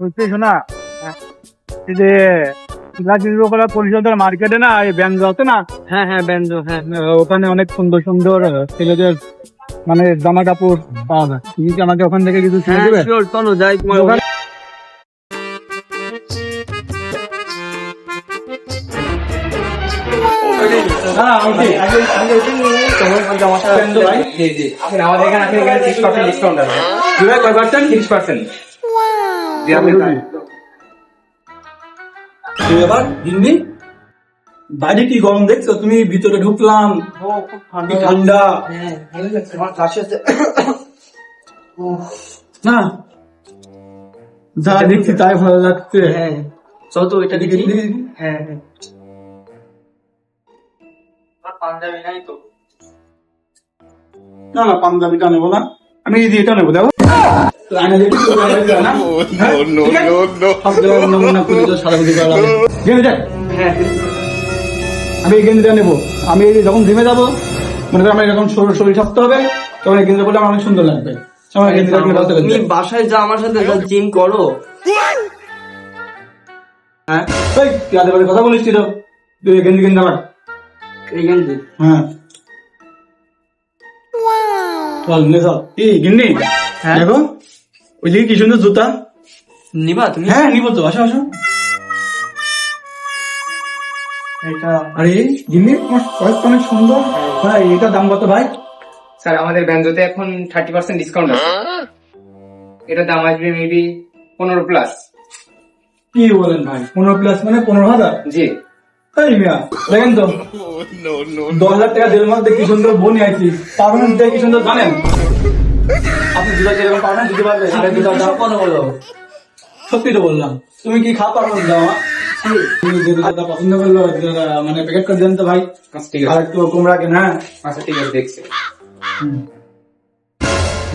বুঝতে শোনা? যে শিল্পকলা পরিষদের মার্কেটে না এই ব্যাংক আছে না? হ্যাঁ হ্যাঁ ব্যঞ্জন হ্যাঁ ওখানে অনেক সুন্দর সুন্দর ছেলেদের মানে জামা কাপড় পাওয়া যায়। তুমি কি আমাকে ওখান থেকে কিছু কিনে হ্যাঁ দেবে? চলো যাই তোমার হ্যাঁ, আমাদের এখানে আপনি এখানে সিক্স পার্সেন্ট ডিসকাউন্ট আছে। কয় পার্সেন্ট সিক্স পার্সেন্ট তুই এবার হিন্দি বাইরে কি গরম দেখছ? তুমি ভিতরে ঢুকলাম। ঠান্ডা না যা দেখছি তাই ভালো লাগছে। হ্যাঁ চলো তো দেখি, দেখি। হ্যাঁ হ্যাঁ। পাঞ্জাবি নাই তো। না না পাঞ্জাবিটা নেব না। আমি এই যে এটা নেব দেখো? হ্যাঁ? গেঞ্জি। হ্যাঁ। আমি এই গেঞ্জিটা নেব। আমি এই যখন জিমে যাব মনে করি আমার এরকম শরীর শরীর থাকতে হবে তখন এই গেঞ্জি করলে আমার অনেক সুন্দর লাগবে। গেঞ্জিটা তুমি বাসায় যা আমার সাথে জিম করো। হ্যাঁ। কথা বলিস তুই গেঞ্জি কিনতে আমার এই গেঞ্জি হ্যাঁ। চল নে চল এই গিন্নি হ্যাঁ? দেখো ওই দিকে কি সুন্দর জুতা নিবা তুমি হ্যাঁ নিবো তো আসো আসো এটা আরে গিন্নি তোমার চয়েস অনেক সুন্দর ভাই এটা দাম কত ভাই স্যার আমাদের ব্যাঞ্জোতে এখন থার্টি পার্সেন্ট ডিসকাউন্ট আছে। এটার দাম আসবে মেবি পনেরো প্লাস কি বলেন ভাই? পনেরো প্লাস মানে পনেরো হাজার? জি। এই মিয়া দেখেন তো। দশ টাকা দেড় মাস দেখি সুন্দর বোন আইছি। পারমানেন্ট দেখি সুন্দর জানেন? আপনি জুতা যেরকম পারমানেন্ট দিতে পারবেন? আরে জুতা দাও। কোনো বলো। সত্যি তো বললাম। তুমি কি খাওয়া পারো দাও তুমি যে জুতাটা পছন্দ করল মানে প্যাকেট করে দেন তো ভাই। আচ্ছা ঠিক আর আছে একটু কম রাখেন হ্যাঁ? আচ্ছা ঠিক আছে দেখছি।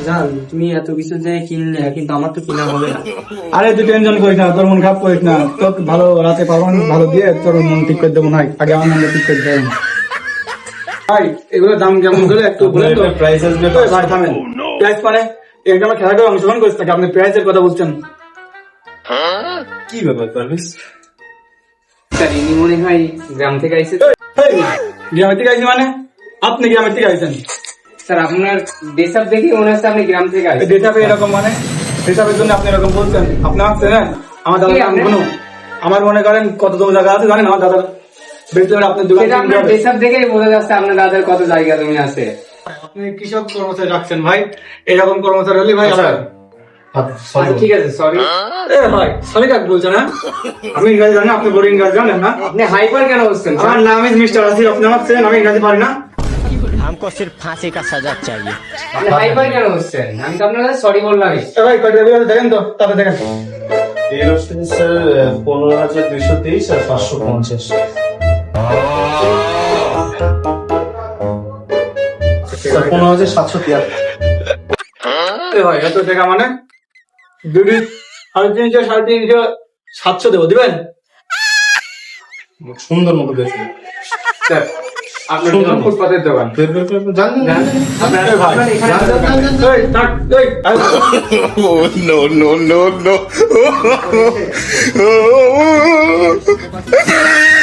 জান তুমি এত কিছু যে কিনলে কিন্তু আমার তো কিনা হবে না। আরে তুই টেনশন করিস না তোর মন খারাপ করিস না। তোর ভালো রাতে ভালো দিয়ে তোর মন ঠিক করে দেবো নাই আগে আমার মন ঠিক করে দেবেন ভাই এগুলোর দাম কেমন করে একটু বলে তো। প্রাইস আসবে ভাই থামেন। প্রাইস মানে এটা আমার খেলাটা অংশগ্রহণ করিস থাকে আপনি প্রাইসের কথা বলছেন। কি ব্যাপার পারভেজ? স্যার মনে হয় গ্রাম থেকে আইসে গ্রামের থেকে আইসি মানে? আপনি গ্রামের থেকে আইসেন স্যার আপনার ডেসাপ দেখে মনে হচ্ছে আপনি গ্রাম থেকে এই আইসেন ডেটা পে এরকম মানে? ডেটাপের জন্য আপনি এরকম বলছেন। আপনি আমার চেনেন আমার দাদা নাম কোনো আমার মনে করেন কত জমি জায়গা আছে জানেন? আমার দাদার বেতনের আপনার দোকান সেটা আপনার ডেসাপ দেখেই বোঝা যাচ্ছে আপনার দাদার কত জায়গা জমি আছে। আপনি কৃষক কর্মচারী রাখছেন ভাই। এরকম কর্মচারী হলে ভাই আচ্ছা। আচ্ছা, ঠিক আছে সরি এ ভাই সরি কাক বলছেন হ্যাঁ? আমি ইংরাজি জানি আপনি বড় ইংরাজি জানেন না। আপনি হাইপার কেন হচ্ছেন আমার নাম ইজ মিস্টার আসিফ আপনি আমার আমি ইংরাজি পারি না। हमको सिर्फ फांसी का सजा चाहिए আপনি হাইপার কেন হচ্ছেন আমি তো আপনার সরি বললাম এ ভাই কয়টা দেবে দেখেন তো তাতে দেখেন এই রসিদ স্যার পনেরো হাজার দুইশো তেইশ আর পাঁচশো পঞ্চাশ স্যার পনেরো হাজার সাতশো তিয়াত্তর এ ভাই এত টাকা মানে দুটি সাড়ে তিনশো সাড়ে তিনশো সাতশো দেবো দিবেন সুন্দর মতো দেখে স্যার আপনার দোকান ফুটপাতের দোকান। জানেন জান? আপনার এ